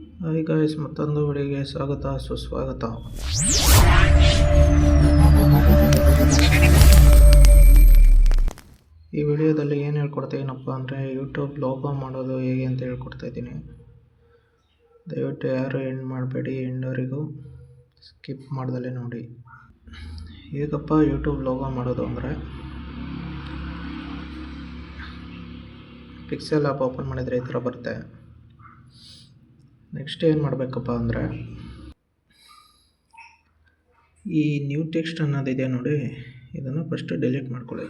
Hi guys ಮತ್ತೊಂದು ವಿಡಿಯೋಗೆ ಸ್ವಾಗತ, ಸುಸ್ವಾಗತ. ಈ ವಿಡಿಯೋದಲ್ಲಿ ಏನು ಹೇಳ್ಕೊಡ್ತೀನಪ್ಪ ಅಂದರೆ ಯೂಟ್ಯೂಬ್ ಲೋಗೋ ಮಾಡೋದು ಹೇಗೆ ಅಂತ ಹೇಳ್ಕೊಡ್ತಾ ಇದ್ದೀನಿ ದಯವಿಟ್ಟು ಯಾರು ಎಂಡ್ ಮಾಡಬೇಡಿ ಎಂಡವರಿಗೂ ಸ್ಕಿಪ್ ಮಾಡ್ದಲೇ ನೋಡಿ. ಹೇಗಪ್ಪ ಯೂಟ್ಯೂಬ್ ಲೋಗೋ ಮಾಡೋದು ಅಂದರೆ? ಪಿಕ್ಸೆಲ್ ಆ್ಯಪ್ ಓಪನ್ ಮಾಡಿದರೆ ಈ ಥರ ಬರುತ್ತೆ. ನೆಕ್ಸ್ಟ್ ಏನು ಮಾಡಬೇಕಪ್ಪ ಅಂದರೆ, ಈ ನ್ಯೂ ಟೆಕ್ಸ್ಟ್ ಅನ್ನೋದಿದೆ ನೋಡಿ, ಇದನ್ನು ಫಸ್ಟ್ ಡಿಲೀಟ್ ಮಾಡ್ಕೊಳ್ಳಿ.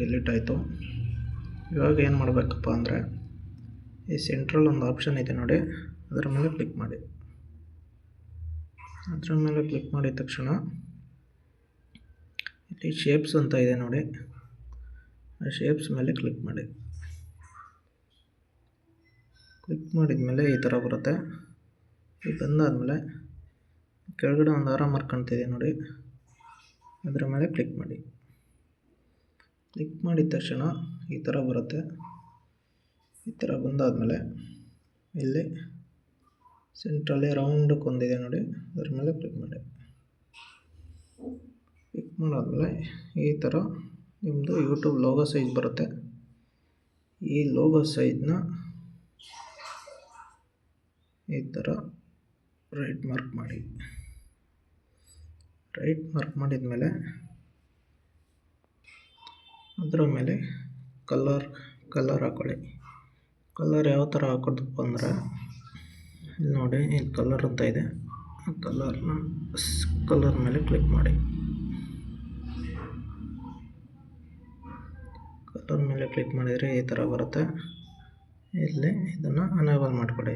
ಡಿಲೀಟ್ ಆಯಿತು. ಇವಾಗ ಏನು ಮಾಡಬೇಕಪ್ಪ ಅಂದರೆ, ಈ ಸೆಂಟ್ರಲ್ ಒಂದು ಆಪ್ಷನ್ ಇದೆ ನೋಡಿ, ಅದರ ಮೇಲೆ ಕ್ಲಿಕ್ ಮಾಡಿ. ಅದರ ಮೇಲೆ ಕ್ಲಿಕ್ ಮಾಡಿದ ತಕ್ಷಣ ಇಲ್ಲಿ ಶೇಪ್ಸ್ ಅಂತ ಇದೆ ನೋಡಿ. ಆ ಶೇಪ್ಸ್ ಮೇಲೆ ಕ್ಲಿಕ್ ಮಾಡಿ. ಕ್ಲಿಕ್ ಮಾಡಿದ ಮೇಲೆ ಈ ಥರ ಬರುತ್ತೆ. ಇದು ಬಂದಾದಮೇಲೆ ಕೆಳಗಡೆ ಒಂದು ಆರಾಮ್ ಕಾಣ್ತಿದೆ ನೋಡಿ. ಅದರ ಮೇಲೆ ಕ್ಲಿಕ್ ಮಾಡಿ. ಕ್ಲಿಕ್ ಮಾಡಿದ ತಕ್ಷಣ ಈ ಥರ ಬರುತ್ತೆ. ಈ ಥರ ಬಂದಾದಮೇಲೆ ಇಲ್ಲಿ ಸೆಂಟ್ರಲ್ಲಿ ರೌಂಡಕ್ಕೆ ಒಂದಿದೆ ನೋಡಿ. ಅದರ ಮೇಲೆ ಕ್ಲಿಕ್ ಮಾಡಿ. ಕ್ಲಿಕ್ ಮಾಡಾದಮೇಲೆ ಈ ಥರ ನಿಮ್ಮದು ಯೂಟ್ಯೂಬ್ ಲೋಗೋ ಸೈಜ್ ಬರುತ್ತೆ. ಈ ಲೋಗೋ ಸೈಜ್ನ ಈ ಥರ ರೈಟ್ ಮಾರ್ಕ್ ಮಾಡಿ. ರೈಟ್ ಮಾರ್ಕ್ ಮಾಡಿದ ಮೇಲೆ ಅದರ ಮೇಲೆ ಕಲರ್ ಕಲರ್ ಹಾಕೊಳ್ಳಿ. ಕಲರ್ ಯಾವ ಥರ ಹಾಕೋದಪ್ಪ ಅಂದರೆ ಇಲ್ಲಿ ನೋಡಿ, ಇಲ್ಲಿ ಕಲರ್ ಅಂತ ಇದೆ. ಆ ಕಲರ್ನ ಕಲರ್ ಮೇಲೆ ಕ್ಲಿಕ್ ಮಾಡಿ. ಕ್ಲಿಕ್ ಮಾಡಿದರೆ ಈ ಥರ ಬರುತ್ತೆ. ಇಲ್ಲಿ ಇದನ್ನು ಅನೇಬಲ್ ಮಾಡಿಕೊಡಿ.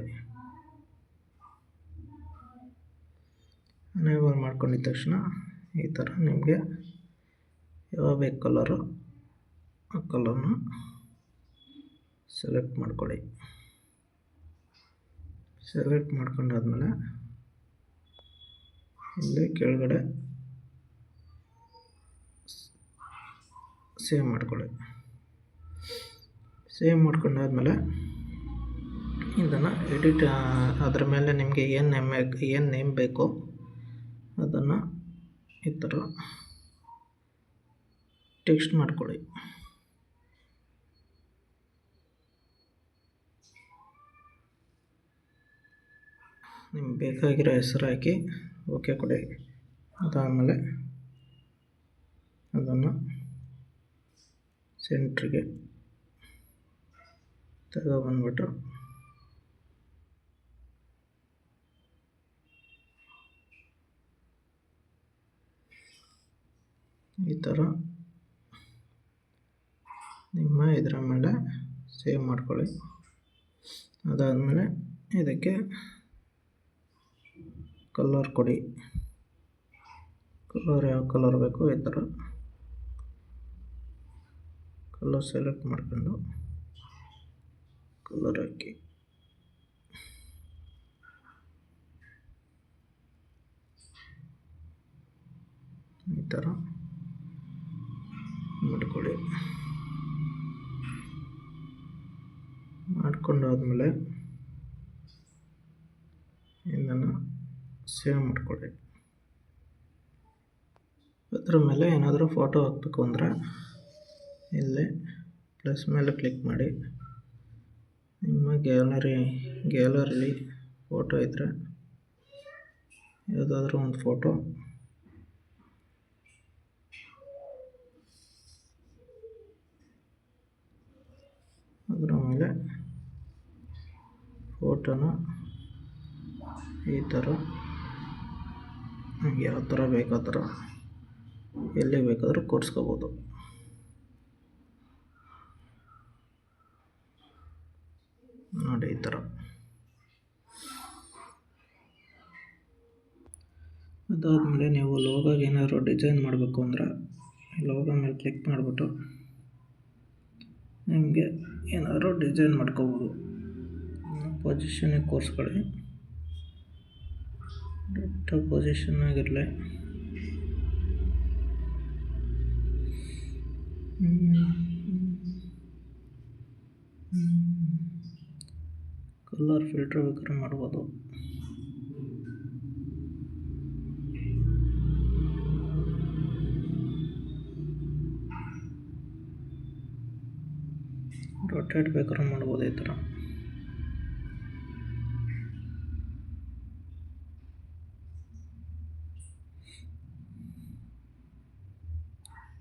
ಅನೇಬಲ್ ಮಾಡ್ಕೊಂಡಿದ ತಕ್ಷಣ ಈ ಥರ ನಿಮಗೆ ಯಾವ ಬೇಕು ಕಲರು ಆ ಕಲರ್ನ ಸೆಲೆಕ್ಟ್ ಮಾಡ್ಕೊಳ್ಳಿ ಸೆಲೆಕ್ಟ್ ಮಾಡ್ಕೊಂಡಾದ್ಮೇಲೆ ಇಲ್ಲಿ ಕೆಳಗಡೆ ಸೇವ್ ಮಾಡ್ಕೊಳ್ಳಿ ಸೇವ್ ಮಾಡ್ಕೊಂಡಾದ್ಮೇಲೆ ಇದನ್ನು ಎಡಿಟ್ ಅದರ ಮೇಲೆ ನಿಮಗೆ ಏನು ನೇಮ್ ಏನು ನೇಮ್ ಬೇಕು ಅದನ್ನು ಈ ಥರ ಟೆಕ್ಸ್ಟ್ ಮಾಡ್ಕೊಳ್ಳಿ. ನಿಮ್ಗೆ ಬೇಕಾಗಿರೋ ಹೆಸರು ಹಾಕಿ ಓಕೆ ಕೊಡಿ. ಅದಾದಮೇಲೆ ಅದನ್ನು ಸೆಂಟ್ರಿಗೆ ತಗೊಬಂದ್ಬಿಟ್ಟು ಈ ಥರ ನಿಮ್ಮ ಇದರ ಮೇಲೆ ಸೇವ್ ಮಾಡ್ಕೊಳ್ಳಿ. ಅದಾದಮೇಲೆ ಇದಕ್ಕೆ ಕಲರ್ ಕೊಡಿ. ಕಲರ್ ಯಾವ ಕಲರ್ ಬೇಕು ಈ ಥರ. ಕಲರ್ ಸೆಲೆಕ್ಟ್ ಮಾಡ್ಕೊಂಡು. ಕಲರ್ ಹಾಕಿ ಈ ಥರ ಮಾಡ್ಕೊಳ್ಳಿ. ಮಾಡ್ಕೊಂಡಾದ್ಮೇಲೆ ಇದನ್ನು ಸೇವ್ ಮಾಡ್ಕೊಳ್ಳಿ. ಅದ್ರ ಮೇಲೆ ಏನಾದರೂ ಫೋಟೋ ಹಾಕ್ಬೇಕು ಅಂದರೆ ಇಲ್ಲಿ ಪ್ಲಸ್ ಮೇಲೆ ಕ್ಲಿಕ್ ಮಾಡಿ. ನಿಮ್ಮ ಗ್ಯಾಲರಿ ಗ್ಯಾಲರಿಲಿ ಫೋಟೋ ಇದ್ದರೆ ಯಾವುದಾದ್ರೂ ಒಂದು ಫೋಟೋ ಅದರ ಮೇಲೆ ಫೋಟೋನ ಈ ಥರ ಯಾವ ಥರ ಬೇಕು ಎಲ್ಲಿ ಬೇಕಾದರೂ ಕೂರಿಸ್ಕೋಬೋದು. ನೋಡಿ ಈ ಥರ. ಅದಾದಮೇಲೆ ನೀವು ಲೋಗೋಗೆ ಏನಾದರೂ ಡಿಸೈನ್ ಮಾಡಬೇಕು ಅಂದ್ರೆ ಲೋಗೋ ಮೇಲೆ ಕ್ಲಿಕ್ ಮಾಡಿಬಿಟ್ಟು ನಿಮಗೆ ಏನಾದರೂ ಡಿಸೈನ್ ಮಾಡ್ಕೋಬೋದು. ಪೊಸಿಷನಿಗೆ ಕೂರಿಸ್ಕೊಳ್ಳಿ ಆಗಿರಲಿ. ಪೊಸಿಷನ್ನಾಗಿರಲಿ ಕಲರ್ ಫಿಲ್ಟ್ರ್ ಬೇಕಾದ್ರೆ ಮಾಡ್ಬೋದು. ರೊಟೇಟ್ ಬೇಕಾದ್ರೆ ಮಾಡ್ಬೋದು ಈ ಥರ.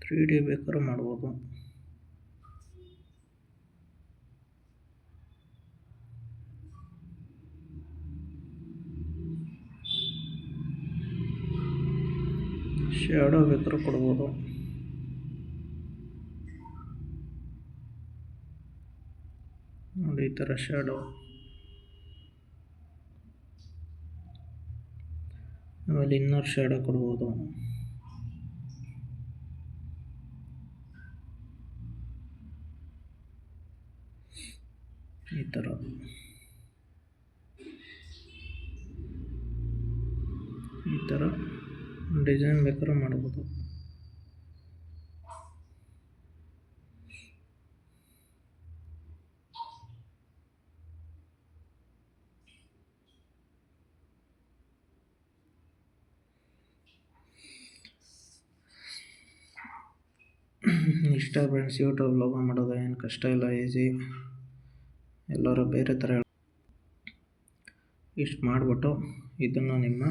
ತ್ರೀ ಡಿ ಬೇಕಾದ್ರೂ ಮಾಡ್ಬೋದು. ಶ್ಯಾಡೋ ಬೇಕಾದ್ರೆ ಕೊಡ್ಬೋದು. ನೋಡಿ, ಈ ಥರ ಶ್ಯಾಡೋ ಆಮೇಲೆ ಇನ್ನರ್ ಶ್ಯಾಡೋ ಕೊಡ್ಬೋದು. ಈ ಥರ. ಈ ಥರ. ಡಿಸೈನ್ ಬೇಕಾದ್ರೆ ಮಾಡ್ಬೋದು. ಇಷ್ಟ ಫ್ರೆಂಡ್ಸ್ ಯೂಟ್ಯೂಬ್ ಲೋಗೋ ಮಾಡೋದು ಏನು ಕಷ್ಟ ಇಲ್ಲ ಈಸಿ ಎಲ್ಲರೂ ಬೇರೆ ಥರ ಇಷ್ಟು ಮಾಡಿಬಿಟ್ಟು ಇದನ್ನು ನಿಮ್ಮ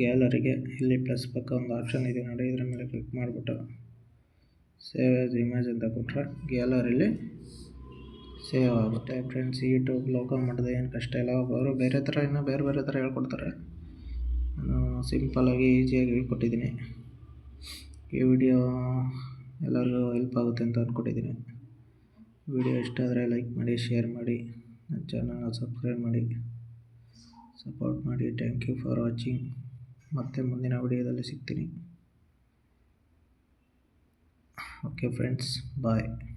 ಗ್ಯಾಲರಿಗೆ ಇಲ್ಲಿ ಪ್ಲಸ್ ಪಕ್ಕ ಒಂದು ಆಪ್ಷನ್ ಇದೆ ನೋಡಿ, ಇದರ ಮೇಲೆ ಕ್ಲಿಕ್ ಮಾಡಿಬಿಟ್ಟು ಸೇವ್ ಆಸ್ ಇಮೇಜ್ ಅಂತ ಕೊಟ್ಟರೆ ಗ್ಯಾಲರಿಲಿ ಸೇವ್ ಆಗುತ್ತೆ. ಫ್ರೆಂಡ್ಸ್ ಯೂಟ್ಯೂಬ್ ಲೋಕಲ್ ಮಾಡಿದೆ ಏನು ಕಷ್ಟ ಇಲ್ಲ. ಅವರು ಬೇರೆ ಥರ ಇನ್ನೂ ಬೇರೆ ಬೇರೆ ಥರ ಹೇಳ್ಕೊಡ್ತಾರೆ. ನಾನು ಸಿಂಪಲ್ಲಾಗಿ ಈಸಿಯಾಗಿ ಹೇಳ್ಕೊಟ್ಟಿದ್ದೀನಿ. ಈ ವಿಡಿಯೋ ಎಲ್ಲರಿಗೂ ಹೆಲ್ಪ್ ಆಗುತ್ತೆ ಅಂತ ಅಂದ್ಕೊಟ್ಟಿದ್ದೀನಿ ವಿಡಿಯೋ ಇಷ್ಟ ಆದರೆ ಲೈಕ್ ಮಾಡಿ ಶೇರ್ ಮಾಡಿ, ನನ್ನ ಚಾನಲ್ನ ಸಬ್ಸ್ಕ್ರೈಬ್ ಮಾಡಿ ಸಪೋರ್ಟ್ ಮಾಡಿ. ಥ್ಯಾಂಕ್ ಯು ಫಾರ್ ವಾಚಿಂಗ್ ಮತ್ತೆ ಮುಂದಿನ ವಿಡಿಯೋದಲ್ಲಿ ಸಿಗ್ತೀನಿ. Okay friends bye